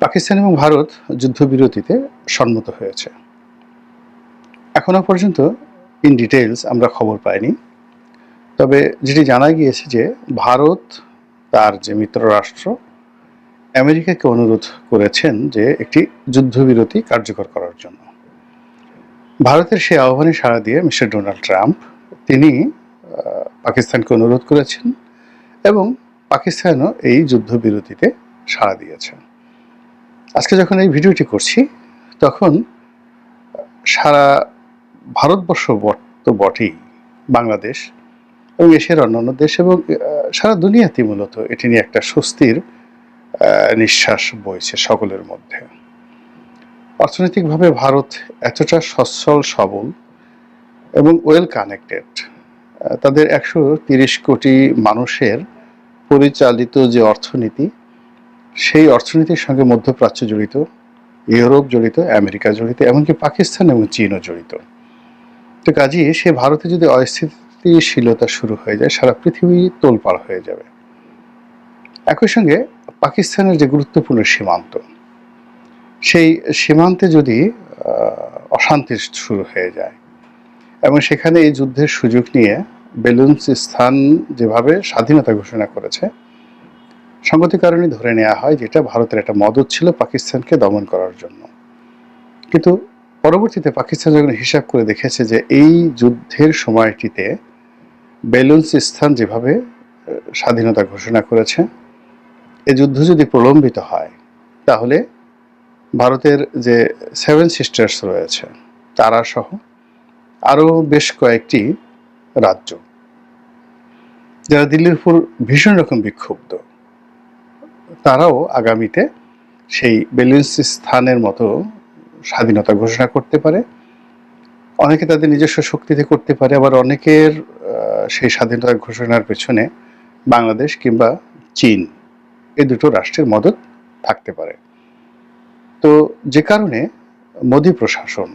পাকিস্তান এবং ভারত যুদ্ধবিরতিতে সম্মত হয়েছে। এখনও পর্যন্ত ইন ডিটেলস আমরা খবর পাইনি। তবে যেটি জানা গিয়েছে যে ভারত, তার যে মিত্র রাষ্ট্র, আমেরিকাকে অনুরোধ করেছেন যে একটি যুদ্ধবিরতি কার্যকর করার জন্য। ভারতের সেই আহ্বানে সাড়া দিয়ে মিস্টার ডোনাল্ড ট্রাম্প, তিনি পাকিস্তানকে অনুরোধ করেছেন এবং পাকিস্তানও এই যুদ্ধবিরতিতে সাড়া দিয়েছেন। আজকে যখন এই ভিডিওটি করছি, তখন সারা ভারতবর্ষ তো বটেই, বাংলাদেশ এবং এশিয়ার অন্যান্য দেশ এবং সারা দুনিয়াতে মূলত এটি নিয়ে একটা স্বস্তির নিঃশ্বাস বইছে সকলের মধ্যে। অর্থনৈতিকভাবে ভারত এতটা সচ্ছল, সবল এবং ওয়েল কানেক্টেড তাদের একশো তিরিশ কোটি মানুষের পরিচালিত যে অর্থনীতি সেই অর্থনীতির সঙ্গে মধ্যপ্রাচ্য জড়িত, ইউরোপ জড়িত, আমেরিকা জড়িত, এমনকি পাকিস্তান এবং চীনও জড়িত। তো কাজেই সে ভারতে যদি অস্থিতিশীলতা শুরু হয়ে যায়, সারা পৃথিবী তোলপাড় হয়ে যাবে। একই সঙ্গে পাকিস্তানের যে গুরুত্বপূর্ণ সীমান্ত, সেই সীমান্তে যদি অশান্তি শুরু হয়ে যায়, এবং সেখানে এই যুদ্ধের সুযোগ নিয়ে বেলুন্স স্থান যেভাবে স্বাধীনতা ঘোষণা করেছে সঙ্গতি কারণে ধরে নেওয়া হয় যেটা ভারতের একটা মদত ছিল পাকিস্তানকে দমন করার জন্য। কিন্তু পরবর্তীতে পাকিস্তান যখন হিসাব করে দেখেছে যে এই যুদ্ধের সময়টিতে বেলুন্স স্থান যেভাবে স্বাধীনতা ঘোষণা করেছে এই যুদ্ধ যদি প্রলম্বিত হয়, তাহলে ভারতের যে সেভেন সিস্টার্স রয়েছে, তারা সহ আরও বেশ কয়েকটি রাজ্য, যারা দিল্লির উপর ভীষণ রকম বিক্ষুব্ধ। তারাও আগামীতে সেই বেলুন্স স্থানের মতো স্বাধীনতা ঘোষণা করতে পারে। অনেকে তাদের নিজস্ব শক্তিতে করতে পারে, আবার অনেকের সেই স্বাধীনতা ঘোষণার পেছনে বাংলাদেশ কিংবা চীন এই দুটো রাষ্ট্রের মদত থাকতে পারে। তো যে কারণে মোদী প্রশাসন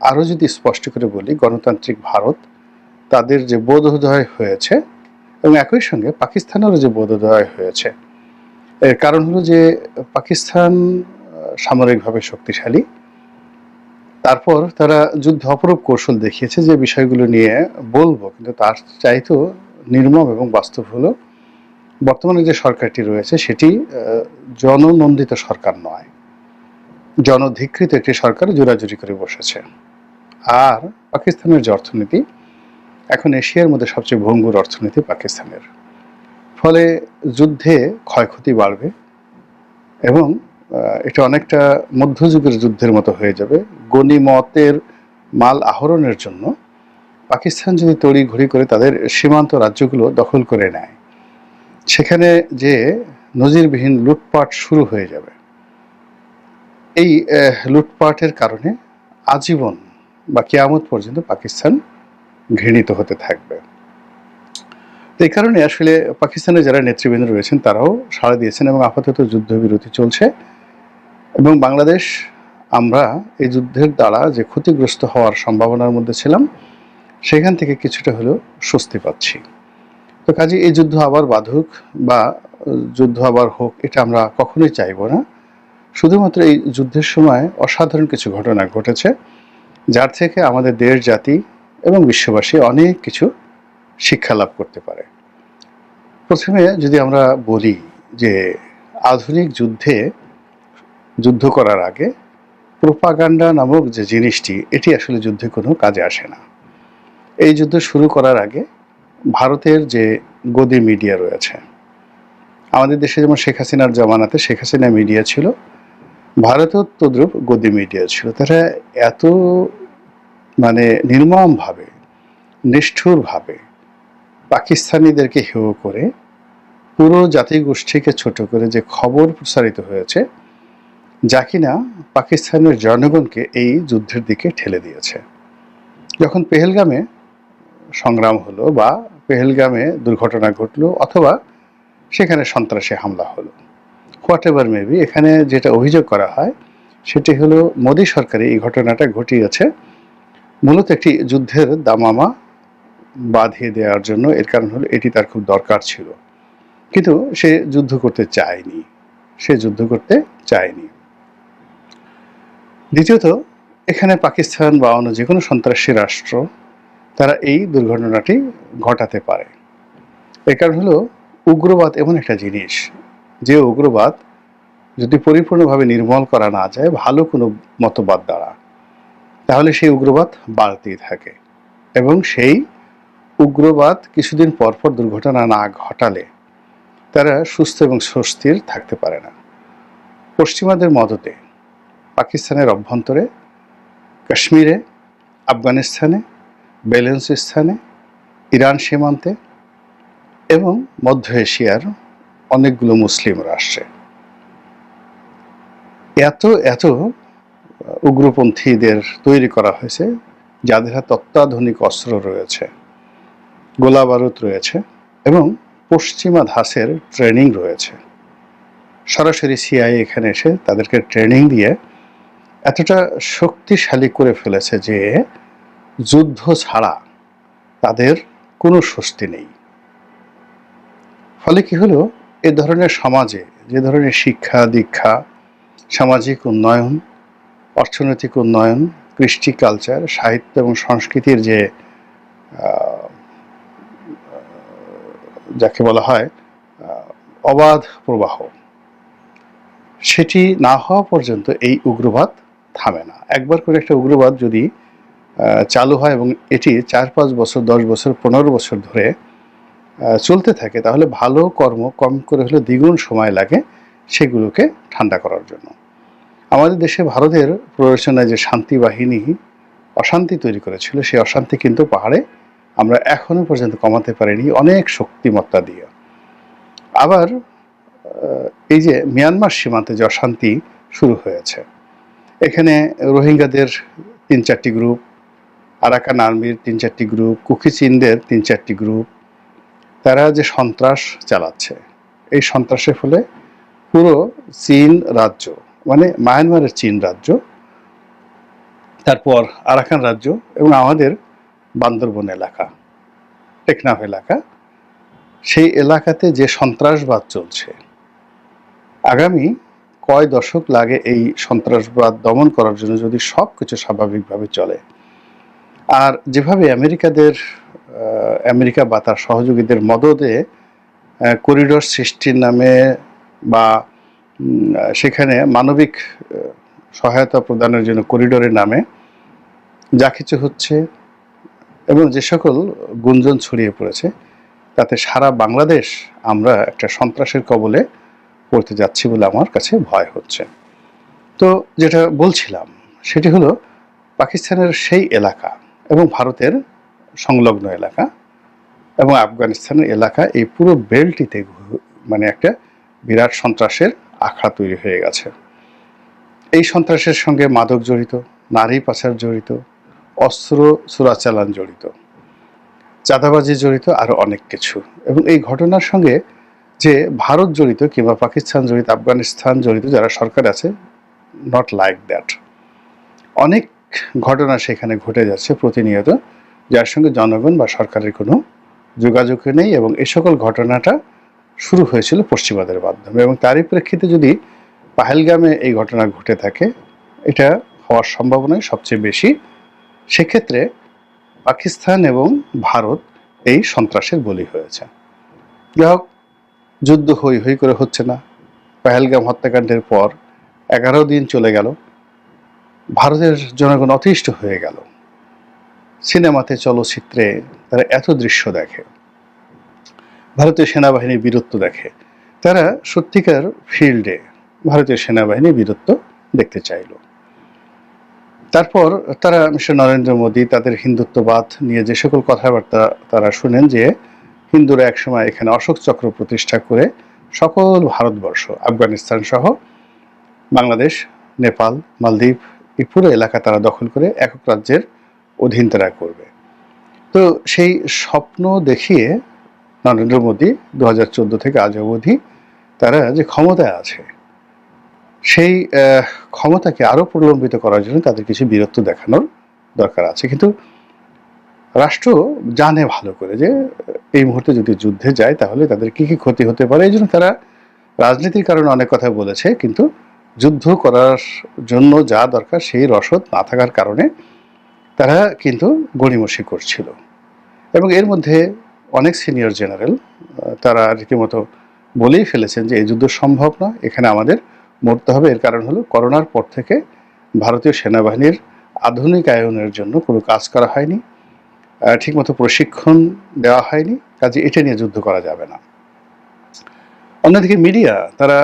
আরও যদি স্পষ্ট করে বলি, গণতান্ত্রিক ভারত তাদের যে বোধোদয় হয়েছে এবং একই সঙ্গে পাকিস্তানেরও যে বোধোদয় হয়েছে এর কারণ হলো যে পাকিস্তান সামরিকভাবে শক্তিশালী। তারপর তারা যুদ্ধ অপরূপ কৌশল দেখিয়েছে যে বিষয়গুলো নিয়ে বলব, কিন্তু তার চাইতেও নির্মম এবং বাস্তব হলো, বর্তমানে যে সরকারটি রয়েছে সেটি জননন্দিত সরকার নয়। জনধিকৃত একটি সরকার জোরাজুরি করে বসেছে। আর পাকিস্তানের যে অর্থনীতি, এখন এশিয়ার মধ্যে সবচেয়ে ভঙ্গুর অর্থনীতি পাকিস্তানের। ফলে যুদ্ধে ক্ষয়ক্ষতি বাড়বে এবং এটা অনেকটা মধ্যযুগের যুদ্ধের মতো হয়ে যাবে। গণিমতের মাল আহরণের জন্য পাকিস্তান যদি তড়ি ঘড়ি করে তাদের সীমান্ত রাজ্যগুলো দখল করে নেয়, সেখানে যে নজিরবিহীন লুটপাট শুরু হয়ে যাবে, এই লুটপাটের কারণে আজীবন বা কেয়ামত পর্যন্ত পাকিস্তান ঘৃণিত হতে থাকবে। তো এই কারণে আসলে পাকিস্তানের যারা নেতৃবৃন্দ রয়েছেন, তারাও সাড়া দিয়েছেন এবং আপাতত যুদ্ধবিরতি চলছে। এবং বাংলাদেশ, আমরা এই যুদ্ধের দ্বারা যে ক্ষতিগ্রস্ত হওয়ার সম্ভাবনার মধ্যে ছিলাম, সেখান থেকে কিছুটা হলেও স্বস্তি পাচ্ছি। তো কাজে এই যুদ্ধ আবার বাধুক বা যুদ্ধ আবার হোক, এটা আমরা কখনোই চাইব না। শুধুমাত্র এই যুদ্ধের সময় অসাধারণ কিছু ঘটনা ঘটেছে, যার থেকে আমাদের দেশ জাতি এবং বিশ্ববাসী অনেক কিছু শিক্ষা লাভ করতে পারে। প্রথমে যদি আমরা বলি যে আধুনিক যুদ্ধে যুদ্ধ করার আগে প্রোপাগান্ডা নামক যে জিনিসটি, এটি আসলে যুদ্ধে কোনো কাজে আসে না। এই যুদ্ধ শুরু করার আগে ভারতের যে গদি মিডিয়া রয়েছে, আমাদের দেশে যেমন শেখ হাসিনার জামানাতে শেখ হাসিনা মিডিয়া ছিল ভারতেও তদ্রুপ গদি মিডিয়া ছিল। তারা এত মানে নির্মমভাবে, নিষ্ঠুরভাবে পাকিস্তানিদেরকে হেয় করে পুরো জাতিগোষ্ঠীকে ছোট করে যে খবর প্রসারিত হয়েছে, যা কিনা পাকিস্তানের জনগণকে এই যুদ্ধের দিকে ঠেলে দিয়েছে। যখন পেহেলগামে সংগ্রাম হলো বা পেহেলগামে দুর্ঘটনা ঘটলো অথবা সেখানে সন্ত্রাসী হামলা হলো হোয়াট এভার মেবি এখানে যেটা অভিযোগ করা হয় সেটি হলো মোদী সরকারই এই ঘটনাটা ঘটিয়েছে। মূলত একটি যুদ্ধের দামামা বাঁধিয়ে দেওয়ার জন্য। এর কারণ হলো এটি তার খুব দরকার ছিল। কিন্তু সে যুদ্ধ করতে চায়নি। সে যুদ্ধ করতে চায়নি। দ্বিতীয়ত, এখানে পাকিস্তান বা অন্য যে কোনো সন্ত্রাসী রাষ্ট্র, তারা এই দুর্ঘটনাটি ঘটাতে পারে। এর কারণ হলো উগ্রবাদ এমন একটা জিনিস, যে উগ্রবাদ যদি পরিপূর্ণভাবে নির্মল করা না যায়, ভালো কোনো মতবাদ দ্বারা, তাহলে সেই উগ্রবাদ বাড়তেই থাকে এবং সেই উগ্রবাদ কিছুদিন পরপর দুর্ঘটনা না ঘটালে তারা সুস্থ এবং স্বস্তির থাকতে পারে না। পশ্চিমাদের মদতে পাকিস্তানের অভ্যন্তরে, কাশ্মীরে, আফগানিস্তানে বেলেন্সিস্তানে ইরান সীমান্তে এবং মধ্য এশিয়ার অনেকগুলো মুসলিম রাষ্ট্রে। এত এত উগ্রপন্থীদের তৈরি করা হয়েছে যাদের হাতে অত্যাধুনিক অস্ত্র রয়েছে। গোলা বারুদ রয়েছে এবং পশ্চিমা ধাসের ট্রেনিং রয়েছে। সরাসরি সিআই এখানে এসে তাদেরকে ট্রেনিং দিয়ে এতটা শক্তিশালী করে ফেলেছে যে যুদ্ধ ছাড়া তাদের কোনো স্বস্তি নেই। ফলে কি হলো? এ ধরনের সমাজে, যে ধরনের শিক্ষা, দীক্ষা, সামাজিক উন্নয়ন, অর্থনৈতিক উন্নয়ন, কৃষ্টি কালচার সাহিত্য এবং সংস্কৃতির যে যাকে বলা হয় অবাধ প্রবাহ। সেটি না হওয়া পর্যন্ত এই উগ্রবাদ থামে না। একবার করে একটা উগ্রবাদ যদি চালু হয় এবং এটি চার পাঁচ বছর, দশ বছর, পনেরো বছর ধরে চলতে থাকে, তাহলে ভালো কর্ম কম করে হলে দ্বিগুণ সময় লাগে সেগুলোকে ঠান্ডা করার জন্য। আমাদের দেশে ভারতের প্ররোচনায় যে শান্তি বাহিনী অশান্তি তৈরি করেছিল, সেই অশান্তি কিন্তু পাহাড়ে আমরা এখনও পর্যন্ত কমাতে পারিনি অনেক শক্তিমত্তা দিয়ে। আবার এই যে মিয়ানমার সীমান্তে যে অশান্তি শুরু হয়েছে, এখানে রোহিঙ্গাদের তিন চারটি গ্রুপ, আরাকান আর্মির তিন চারটি গ্রুপ, কুকি চীনদের তিন চারটি গ্রুপ, তারা যে সন্ত্রাস চালাচ্ছে, এই সন্ত্রাসের ফলে পুরো চীন রাজ্য মানে মায়ানমারের চীন রাজ্য, তারপর আরাকান রাজ্য এবং আমাদের বান্দরবন এলাকা, টেকনাফ এলাকা, সেই এলাকাতে যে সন্ত্রাসবাদ চলছে, আগামী কয় দশক লাগে এই সন্ত্রাসবাদ দমন করার জন্য যদি সব কিছু স্বাভাবিকভাবে চলে। আর যেভাবে আমেরিকাদের আমেরিকা বা তার সহযোগীদের মদদে করিডোর সৃষ্টির নামে বা সেখানে মানবিক সহায়তা প্রদানের জন্য করিডোরের নামে যা কিছু হচ্ছে এবং যে সকল গুঞ্জন ছড়িয়ে পড়েছে, তাতে সারা বাংলাদেশ আমরা একটা সন্ত্রাসের কবলে পড়তে যাচ্ছি বলে আমার কাছে ভয় হচ্ছে। তো যেটা বলছিলাম, সেটি হলো পাকিস্তানের সেই এলাকা এবং ভারতের সংলগ্ন এলাকা এবং আফগানিস্তানের এলাকা, এই পুরো বেল্টটিতে মানে একটা বিরাট সন্ত্রাসের আখড়া তৈরি হয়ে গেছে। এই সন্ত্রাসের সঙ্গে মাদক জড়িত, নারী পাচার জড়িত অস্ত্র চোরাচালান জড়িত, চাঁদাবাজি জড়িত আরও অনেক কিছু। এবং এই ঘটনার সঙ্গে যে ভারত জড়িত কিংবা পাকিস্তান জড়িত, আফগানিস্তান জড়িত যারা সরকার আছে নট লাইক দ্যাট অনেক ঘটনা সেখানে ঘটে যাচ্ছে প্রতিনিয়ত, যার সঙ্গে জনগণ বা সরকারের কোনো যোগাযোগ নেই এবং এ সকল ঘটনাটা শুরু হয়েছিল পশ্চিমাদের মাধ্যমে। এবং তারই প্রেক্ষিতে যদি পাহেলগামে এই ঘটনা ঘটে থাকে, এটা হওয়ার সম্ভাবনাই সবচেয়ে বেশি। সেক্ষেত্রে পাকিস্তান এবং ভারত এই সন্ত্রাসের বলি হয়েছে। যাই হোক, যুদ্ধ হই হই করে হচ্ছে না। পাহেলগাম হত্যাকাণ্ডের পর এগারো দিন চলে গেল। ভারতের জনগণ অতিষ্ঠ হয়ে গেল। সিনেমাতে চলচ্চিত্রে তারা এত দৃশ্য দেখে। ভারতীয় সেনাবাহিনীর বীরত্ব দেখে। তারা সত্যিকার ফিল্ডে ভারতীয় সেনাবাহিনীর বীরত্ব দেখতে চাইল। তারপর তারা মিস্টার নরেন্দ্র মোদী, তাদের হিন্দুত্ববাদ নিয়ে যে সকল কথাবার্তা তারা শুনেন যে হিন্দুরা একসময় এখানে অশোক চক্র প্রতিষ্ঠা করে সকল ভারতবর্ষ, আফগানিস্তান সহ বাংলাদেশ, নেপাল, মালদ্বীপ এই পুরো এলাকা তারা দখল করে একক রাজ্যের অধীন তারা করবে। তো সেই স্বপ্ন দেখিয়ে নরেন্দ্র মোদী দু হাজার চোদ্দ থেকে আজ অবধি তারা যে ক্ষমতায় আছে সেই ক্ষমতাকে আরও প্রলম্বিত করার জন্য তাদের কিছু বীরত্ব দেখানোর দরকার আছে। কিন্তু রাষ্ট্র জানে ভালো করে যে, এই মুহূর্তে যদি যুদ্ধে যায় তাহলে তাদের কি কি ক্ষতি হতে পারে, এই জন্য তারা রাজনীতির কারণে অনেক কথা বলেছে। কিন্তু যুদ্ধ করার জন্য যা দরকার সেই রসদ না থাকার কারণে তারা কিন্তু গড়িমসি করছিল। এবং এর মধ্যে অনেক সিনিয়র জেনারেল তারা রীতিমতো বলেই ফেলেছেন যে, এই যুদ্ধ সম্ভব না এখানে আমাদের মরতে হবে। এর কারণ হলো করোনার পর থেকে ভারতীয় সেনাবাহিনীর আধুনিকায়নের জন্য কোনো কাজ করা হয়নি ঠিকমতো প্রশিক্ষণ দেওয়া হয়নি, কাজে এটা নিয়ে যুদ্ধ করা যাবে না। অন্যদিকে মিডিয়া তারা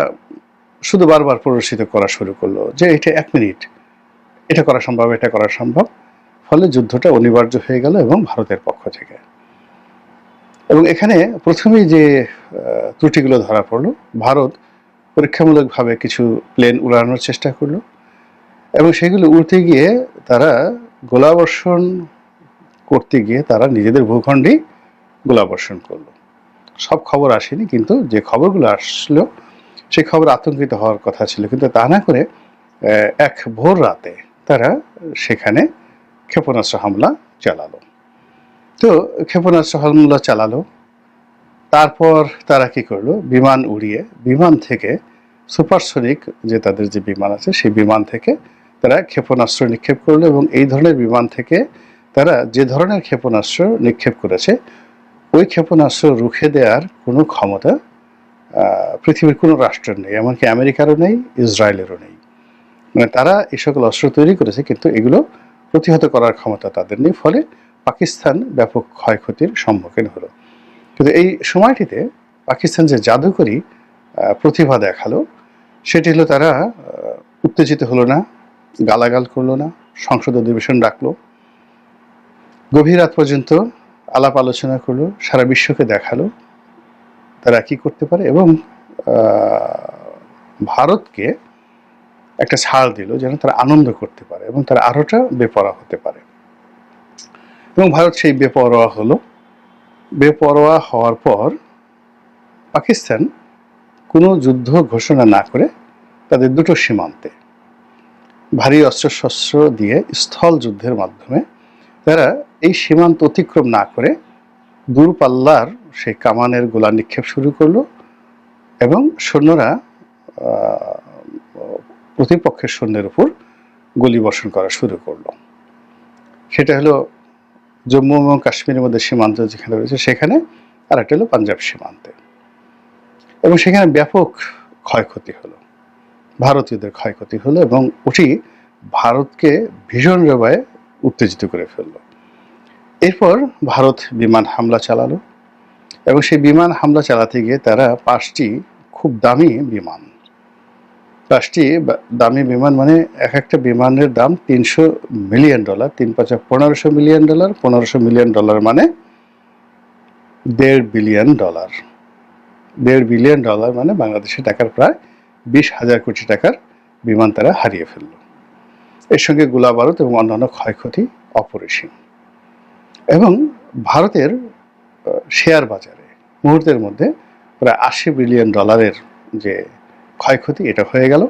শুধু বারবার প্রদর্শিত করা শুরু করল যে এটা এক মিনিট, এটা করা সম্ভব, এটা করা সম্ভব। ফলে যুদ্ধটা অনিবার্য হয়ে গেল এবং ভারতের পক্ষ থেকে। এবং এখানে প্রথমেই যে ত্রুটিগুলো ধরা পড়ল, ভারত পরীক্ষামূলকভাবে কিছু প্লেন উড়ানোর চেষ্টা করল এবং সেগুলো উড়তে গিয়ে তারা গোলাবর্ষণ করতে গিয়ে তারা নিজেদের ভূখণ্ডেই গোলাবর্ষণ করল। সব খবর আসেনি, কিন্তু যে খবরগুলো আসলো, সেই খবর আতঙ্কিত হওয়ার কথা ছিল। কিন্তু তা না করে এক ভোর রাতে তারা সেখানে ক্ষেপণাস্ত্র হামলা চালালো। তো ক্ষেপণাস্ত্র হামলা চালালো। তারপর তারা কি করল? বিমান উড়িয়ে, বিমান থেকে সুপারসনিক যে তাদের যে বিমান আছে, সেই বিমান থেকে তারা ক্ষেপণাস্ত্র নিক্ষেপ করল এবং এই ধরনের বিমান থেকে তারা যে ধরনের ক্ষেপণাস্ত্র নিক্ষেপ করেছে, ওই ক্ষেপণাস্ত্র রুখে দেওয়ার কোনো ক্ষমতা পৃথিবীর কোনো রাষ্ট্রের নেই, এমনকি আমেরিকারও নেই, ইসরায়েলেরও নেই। মানে তারা এই সকল অস্ত্র তৈরি করেছে, কিন্তু এগুলো প্রতিহত করার ক্ষমতা তাদের নেই, ফলে পাকিস্তান ব্যাপক ক্ষয়ক্ষতির সম্মুখীন হলো। কিন্তু এই সময়টিতে পাকিস্তান যে জাদুকরি প্রতিভা দেখাল, সেটি হলো তারা উত্তেজিত হলো না, গালাগাল করল না, সংসদ অধিবেশন ডাকলো, গভীর রাত পর্যন্ত আলাপ আলোচনা করল, সারা বিশ্বকে দেখাল, তারা কি করতে পারে এবং ভারতকে একটা ছাড় দিল যেন তারা আনন্দ করতে পারে এবং তারা আরোটা বেপরোয়া হতে পারে। এবং ভারত সেই বেপরোয়া হলো। বেপরোয়া হওয়ার পর পাকিস্তান কোনো যুদ্ধ ঘোষণা না করে তাদের দুটো সীমান্তে ভারী অস্ত্রশস্ত্র দিয়ে স্থল যুদ্ধের মাধ্যমে তারা এই সীমান্ত অতিক্রম না করে দূরপাল্লার সেই কামানের গোলা নিক্ষেপ শুরু করল এবং সৈন্যরা প্রতিপক্ষের সৈন্যের উপর গুলি বর্ষণ করা শুরু করল। সেটা হলো জম্মু এবং কাশ্মীরের মধ্যে সীমান্ত যেখানে রয়েছে, সেখানে আর একটা হলো পাঞ্জাব সীমান্তে। এবং সেখানে ব্যাপক ক্ষয়ক্ষতি হলো। ভারতীয়দের ক্ষয়ক্ষতি হলো এবং ওটি ভারতকে ভীষণ রবায় উত্তেজিত করে ফেলল। এরপর ভারত বিমান হামলা চালালো এবং সেই বিমান হামলা চালাতে গিয়ে তারা পাঁচটি খুব দামি বিমান পাঁচটি দামি বিমান মানে এক একটা বিমানের দাম তিনশো মিলিয়ন ডলার, তিন পাঁচা পনেরোশো মিলিয়ন ডলার, পনেরোশো মিলিয়ন ডলার মানে দেড় বিলিয়ন ডলার। দেড় বিলিয়ন ডলার মানে বাংলাদেশের টাকার প্রায় বিশ হাজার কোটি টাকার বিমান তারা হারিয়ে ফেলল। এর সঙ্গে গোলা বারুদ এবং অন্যান্য ক্ষয়ক্ষতি অপরিসীম। এবং ভারতের শেয়ার বাজারে মুহূর্তের মধ্যে প্রায় আশি বিলিয়ন ডলারের যে ক্ষয়ক্ষতি, এটা হয়ে গেল।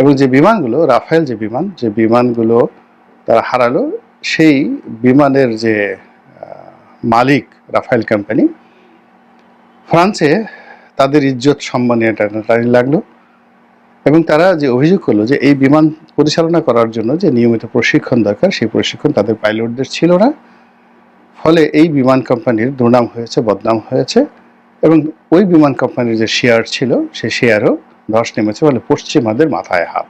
এবং যে বিমানগুলো, রাফায়েল যে বিমান, যে বিমানগুলো তারা হারালো, সেই বিমানের যে মালিক রাফেল কোম্পানি, ফ্রান্সে তাদের ইজ্জত সম্মানে টানাটানি লাগল। এবং তারা যে অভিযোগ করল যে এই বিমান পরিচালনা করার জন্য যে নিয়মিত প্রশিক্ষণ দরকার, সেই প্রশিক্ষণ তাদের পাইলটদের ছিল না। ফলে এই বিমান কোম্পানির দুর্নাম হয়েছে, বদনাম হয়েছে এবং ওই বিমান কোম্পানির যে শেয়ার ছিল সেই শেয়ারও ধস নেমেছে বলে পশ্চিমাদের মাথায় হাত।